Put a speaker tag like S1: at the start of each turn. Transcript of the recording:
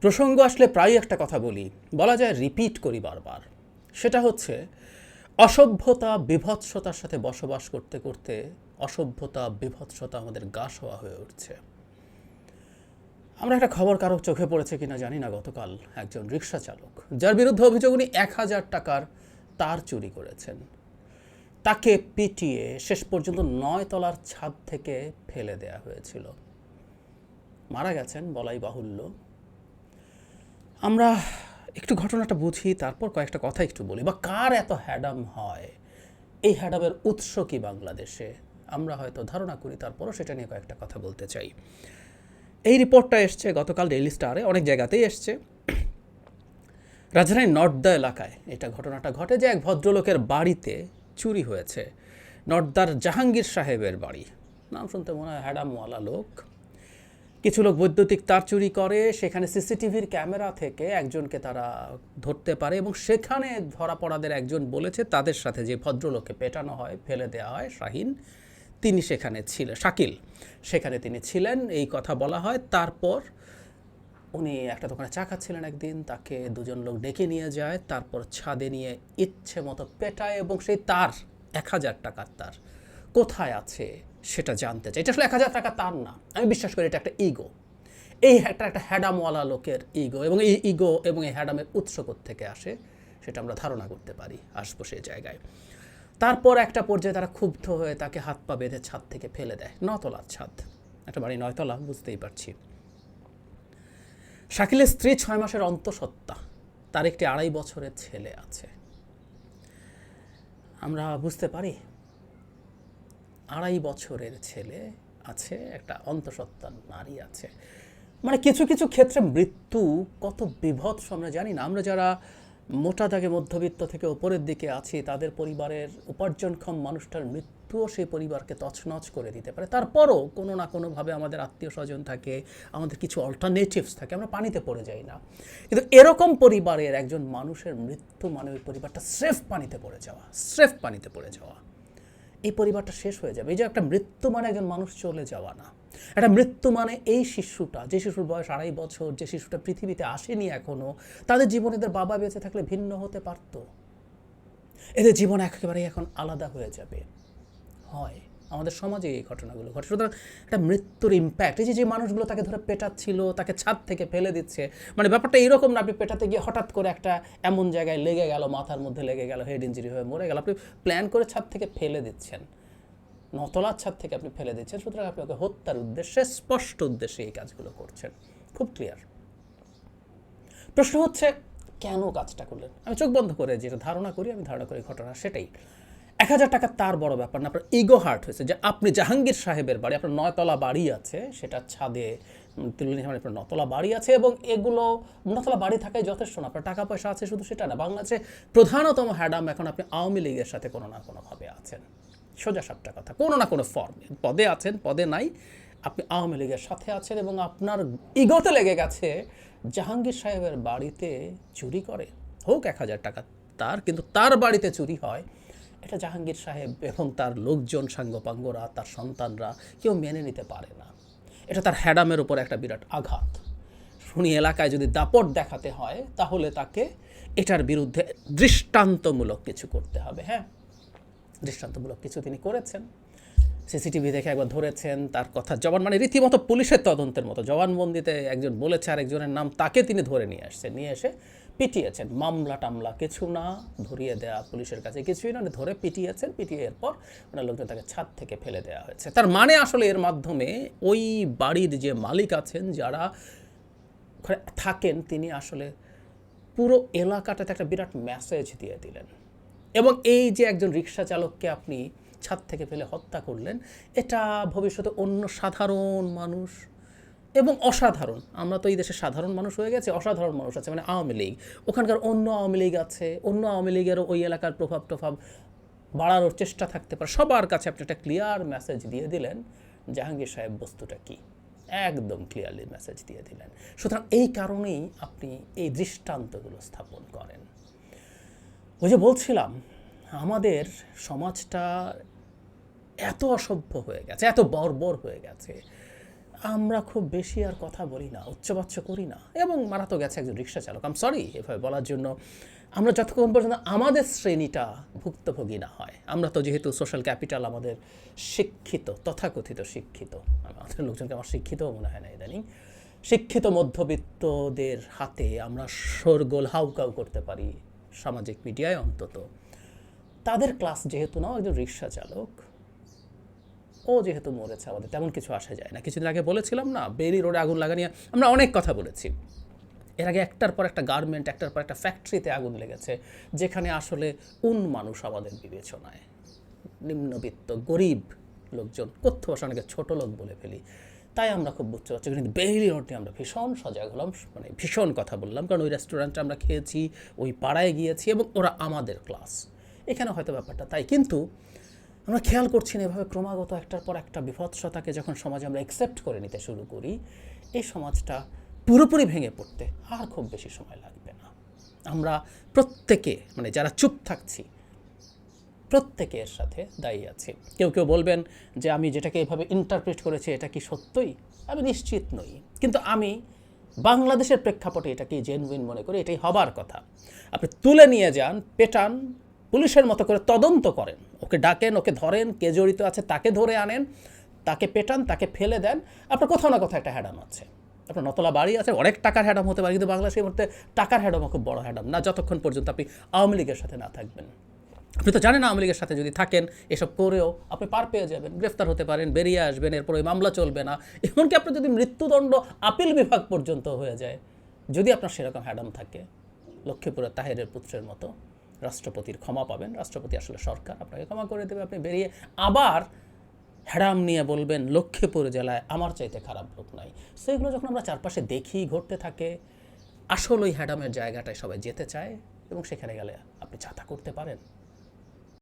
S1: প্রসঙ্গ আসলে প্রায় একটা কথা বলি, বলা যায় রিপিট করি বারবার। সেটা হচ্ছে, অসভ্যতা বিভৎসতার সাথে বসবাস করতে করতে অসভ্যতা বিভৎসতা আমাদের গা শোয়া হয়ে উঠছে। আমরা একটা খবর কারও চোখে পড়েছে কিনা জানি না, গতকাল একজন রিক্সা চালক, যার বিরুদ্ধে অভিযোগ উনি এক হাজার টাকার তার চুরি করেছেন। তাকে পিটিয়ে শেষ পর্যন্ত নয় তলার ছাদ থেকে ফেলে দেয়া হয়েছিল। মারা গেছেন বলাই বাহুল্য। আমরা একটু ঘটনাটা বুঝি, তারপর কয়েকটা কথা একটু বলি। বা কার এত হ্যাডাম হয়? এই হ্যাডামের উৎস কি বাংলাদেশে? আমরা হয়তো ধারণা করি, তারপরও সেটা নিয়ে কয়েকটা কথা বলতে চাই। এই রিপোর্টটা এসছে গতকাল ডেইলি স্টারে, অনেক জায়গাতেই এসছে। রাজধানীর নর্দা এলাকায় এটা ঘটনাটা ঘটে যে এক ভদ্রলোকের বাড়িতে চুরি হয়েছে। নর্দার জাহাঙ্গীর সাহেবের বাড়ি। নাম শুনতে মনে হয় হ্যাডামওয়ালা লোক। কিছু লোক বৈদ্যুতিক তার চুরি করে, সেখানে সিসিটিভির ক্যামেরা থেকে একজনকে তারা ধরতে পারে এবং সেখানে ধরা পড়াদের একজন বলেছে, তাদের সাথে যে ভদ্রলোককে পেটানো হয়, ফেলে দেওয়া হয়, শাহিন, তিনি সেখানে ছিলেন, শাকিল, সেখানে তিনি ছিলেন, এই কথা বলা হয়। তারপর উনি একটা দোকানে চা খাচ্ছিলেন একদিন, তাকে দুজন লোক ডেকে নিয়ে যায়, তারপর ছাদে নিয়ে ইচ্ছে মতো পেটায় এবং সেই তার এক হাজার টাকার তার কোথায় আছে? সেটা জানতে চাই। এটা আসলে এক হাজার টাকা তার না। আমি বিশ্বাস করি এটা একটা ইগো এই একটা একটা হ্যাডামওয়ালা লোকের ইগো এবং এই ইগো এবং এই হ্যাডামের উৎস থেকে আসে সেটা আমরা ধারণা করতে পারি। আসব সেই জায়গায়। তারপর একটা পর্যায়ে তারা ক্ষুব্ধ হয়ে তাকে হাত পা বেঁধে ছাদ থেকে ফেলে দেয়। নতলার ছাদ। একটা বাড়ি নয়তলা, বুঝতেই পারছি। শাকিলের স্ত্রী ছয় মাসের অন্তঃসত্ত্বা। তার একটি আড়াই বছরের ছেলে আছে। আমরা বুঝতে পারি আড়াই বছরের ছেলে আছে, একটা অন্তঃসত্ত্বা নারী আছে। মানে কিছু কিছু ক্ষেত্রে মৃত্যু কত বিভৎস আমরা জানি না। আমরা যারা মোটা দাগে মধ্যবিত্ত থেকে ওপরের দিকে আছি, তাদের পরিবারের উপার্জনক্ষম মানুষটার মৃত্যুও সেই পরিবারকে তছনছ করে দিতে পারে। তারপরও কোনো না কোনোভাবে আমাদের আত্মীয় স্বজন থাকে, আমাদের কিছু অল্টারনেটিভস থাকে, আমরা পানিতে পড়ে যাই না। কিন্তু এরকম পরিবারের একজন মানুষের মৃত্যু মানে ওই পরিবারটা স্রেফ পানিতে পড়ে যাওয়া, স্রেফ পানিতে পড়ে যাওয়া। এই পরিবারটা শেষ হয়ে যাবে। এই যে একটা মৃত্যু মানে একজন মানুষ চলে যাওয়া না। একটা মৃত্যু মানে এই শিশুটা, যে শিশুর বয়স আড়াই বছর, যে শিশুটা পৃথিবীতে আসেনি এখনও তাদের জীবন এদের বাবা বেঁচে থাকলে ভিন্ন হতে পারত। এদের জীবন একেবারেই এখন আলাদা হয়ে যাবে। হয়। আমাদের সমাজে এই ঘটনাগুলো ঘটে। সুতরাং একটা মৃত্যুর ইম্প্যাক্ট এই যে যে মানুষগুলো তাকে ধরে পেটাচ্ছিল, তাকে ছাদ থেকে ফেলে দিচ্ছে মানে ব্যাপারটা এরকম না, আপনি পেটাতে গিয়ে হঠাৎ করে একটা এমন জায়গায় লেগে গেল, মাথার মধ্যে লেগে গেল হেড ইঞ্জুরি হয়ে মরে গেল। আপনি প্ল্যান করে ছাদ থেকে ফেলে দিচ্ছেন। নতলার ছাদ থেকে আপনি ফেলে দিচ্ছেন, সুতরাং আপনি ওকে হত্যার উদ্দেশ্যে, স্পষ্ট উদ্দেশ্যে এই কাজগুলো করছেন। খুব ক্লিয়ার প্রশ্ন হচ্ছে, কেন কাজটা করলেন? আমি চোখ বন্ধ করে যেটা ধারণা করি, আমি ধারণা করি ঘটনা সেটাই। এক হাজার টাকা তার বড় ব্যাপার না, আপনার ইগো হার্ট হয়েছে। যে আপনি জাহাঙ্গীর সাহেবের বাড়ি, আপনার নয়তলা বাড়ি আছে, সেটা ছাদে তিরুলি আপনার নতলা বাড়ি আছে এবং এগুলো নতলা বাড়ি থাকাই যথেষ্ট না, আপনার টাকা পয়সা আছে শুধু সেটা না, বাংলাদেশে প্রধানতম হ্যাডাম এখন আপনি আওয়ামী লীগের সাথে কোনো না কোনোভাবে আছেন। সোজা সাপটা কথা, কোনো না কোনো ফর্মে পদে আছেন, পদে নাই, আপনি আওয়ামী লীগের সাথে আছেন এবং আপনার ইগোতে লেগে গেছে, জাহাঙ্গীর সাহেবের বাড়িতে চুরি করে। হোক এক হাজার টাকা তার, কিন্তু তার বাড়িতে চুরি হয় এটা জাহাঙ্গীর সাহেব এবং তার লোকজন, সাঙ্গপাঙ্গরা, তার সন্তানরা কেউ মেনে নিতে পারে না। এটা তার হ্যাডামের উপর একটা বিরাট আঘাত। শুনি, এলাকায় যদি দাপট দেখাতে হয়, তাহলে তাকে এটার বিরুদ্ধে দৃষ্টান্তমূলক কিছু করতে হবে হ্যাঁ? দৃষ্টান্তমূলক কিছু তিনি করেছেন। সিসিটিভি দেখে একবার ধরেছেন, তার কথা জবান মানে রীতিমতো পুলিশের তদন্তের মতো। জবানবন্দিতে একজন বলেছে, আরেকজনের নাম তাকে তিনি ধরে নিয়ে আসছেন। নিয়ে এসে পিটিয়েছেন। মামলা টামলা কিছু না, ধরিয়ে দেয়া পুলিশের কাছে কিছুই না ধরে পিটিয়েছেন, পিটিয়ে এরপর ওনার লোকজন তাকে ছাদ থেকে ফেলে দেওয়া হয়েছে। তার মানে আসলে এর মাধ্যমে ওই বাড়ির যে মালিক আছেন, যারা থাকেন, তিনি আসলে পুরো এলাকাটাতে একটা বিরাট মেসেজ দিয়ে দিলেন। এবং এই যে একজন রিক্সা চালককে আপনি ছাদ থেকে ফেলে হত্যা করলেন, এটা ভবিষ্যতে অন্য সাধারণ মানুষ এবং অসাধারণ। আমরা তো এই দেশে সাধারণ মানুষ হয়ে গেছে, অসাধারণ মানুষ আছে মানে আওয়ামী লীগ। ওখানকার অন্য আওয়ামী লীগ আছে, অন্য আওয়ামী লীগেরও ওই এলাকার প্রভাব টভাব বাড়ানোর চেষ্টা থাকতে পারে। সবার কাছে আপনি একটা ক্লিয়ার মেসেজ দিয়ে দিলেন, জাহাঙ্গীর সাহেব বস্তুটা কী? একদম ক্লিয়ারলি মেসেজ দিয়ে দিলেন। সুতরাং এই কারণেই আপনি এই দৃষ্টান্তগুলো স্থাপন করেন। ওই যে বলছিলাম, আমাদের সমাজটা এত অসভ্য হয়ে গেছে, এত বর্বর হয়ে গেছে আমরা খুব বেশি আর কথা বলি না, উচ্চবাচ্য করি না। এবং মারা তো গেছে একজন রিক্সা চালক আম সরি এভাবে বলার জন্য আমরা যতক্ষণ পর্যন্ত আমাদের শ্রেণীটা ভুক্তভোগী না হয়, আমরা তো যেহেতু সোশ্যাল ক্যাপিটাল আমাদের শিক্ষিত, তথাকথিত শিক্ষিত, আমাদের লোকজনকে আমার শিক্ষিতও মনে হয় না ইদানিং, শিক্ষিত মধ্যবিত্তদের হাতে আমরা শোরগোল হাউকাউ করতে পারি সামাজিক মিডিয়ায় অন্তত। তাদের ক্লাস যেহেতু নাও একজন রিক্সা চালক ও যেহেতু মরেছে, আমাদের তেমন কিছু আসা যায় না। কিছুদিন আগে বলেছিলাম না, বেরি রোডে আগুন লাগা নিয়ে আমরা অনেক কথা বলেছি। এর আগে একটার পর একটা গার্মেন্ট, একটার পর একটা ফ্যাক্টরিতে আগুন লেগেছে, যেখানে আসলে উন মানুষ আমাদের বিবেচনায়। নিম্নবিত্ত, গরিব লোকজন কথ্য ভাষা অনেকে ছোটো লোক বলে ফেলি। তাই আমরা খুব বুঝতে পারছি, কিন্তু বেইলি রোড নিয়ে আমরা ভীষণ সজাগ হলাম মানে ভীষণ কথা বললাম, কারণ ওই রেস্টুরেন্টে আমরা খেয়েছি, ওই পাড়ায় গিয়েছি, এবং ওরা আমাদের ক্লাস এখানে হয়তো ব্যাপারটা তাই, কিন্তু আমরা খেয়াল করছি না এভাবে ক্রমাগত একটার পর একটা বিভৎসতাকে যখন সমাজে আমরা অ্যাকসেপ্ট করে নিতে শুরু করি, এই সমাজটা পুরোপুরি ভেঙে পড়তে আর খুব বেশি সময় লাগবে না। আমরা প্রত্যেকে মানে যারা চুপ থাকছি, প্রত্যেকে এর সাথে দায়ী আছে। কেউ কেউ বলবেন যে আমি যেটাকে এভাবে ইন্টারপ্রেট করেছি, এটা কি সত্যই? আমি নিশ্চিত নই। কিন্তু আমি বাংলাদেশের প্রেক্ষাপটে এটাকে জেনুইন মনে করি, এটাই হবার কথা। আপনি তুলে নিয়ে যান, পেটান পুলিশের মতো করে তদন্ত করেন। ওকে ডাকেন, ওকে ধরেন, কে জড়িত আছে তাকে ধরে আনেন, তাকে পেটান, তাকে ফেলে দেন। আপনার কোথাও না কোথাও একটা হ্যাডাম আছে। আপনার নতলা বাড়ি আছে, অনেক টাকার হ্যাডাম হতে পারে, কিন্তু বাংলাদেশের মধ্যে টাকার হ্যাডামও খুব বড় হ্যাডাম না। যতক্ষণ পর্যন্ত আপনি আওয়ামী লীগের সাথে না থাকবেন। আপনি তো জানেন আওয়ামী লীগের সাথে যদি থাকেন, এসব করেও আপনি পার পেয়ে যাবেন, গ্রেফতার হতে পারেন, বেরিয়ে আসবেন, এরপর ওই মামলা চলবে না। এমনকি আপনার যদি মৃত্যুদণ্ড আপিল বিভাগ পর্যন্ত হয়ে যায়, যদি আপনার সেরকম হ্যাডাম থাকে, লক্ষ্মীপুরের তাহেরের পুত্রের মতো রাষ্ট্রপতির ক্ষমা পাবেন। রাষ্ট্রপতি আসলে সরকার, আপনাকে ক্ষমা করে দেবে। আপনি বেরিয়ে আবার হ্যাডাম নিয়ে বলবেন, লক্ষ্মীপুর জেলায় আমার চাইতে খারাপ লোক নাই। সেগুলো যখন আমরা চারপাশে দেখি ঘটতে থাকে, আসল ওই হ্যাডামের জায়গাটায় সবাই যেতে চায় এবং সেখানে গেলে আপনি ছাতা করতে পারেন।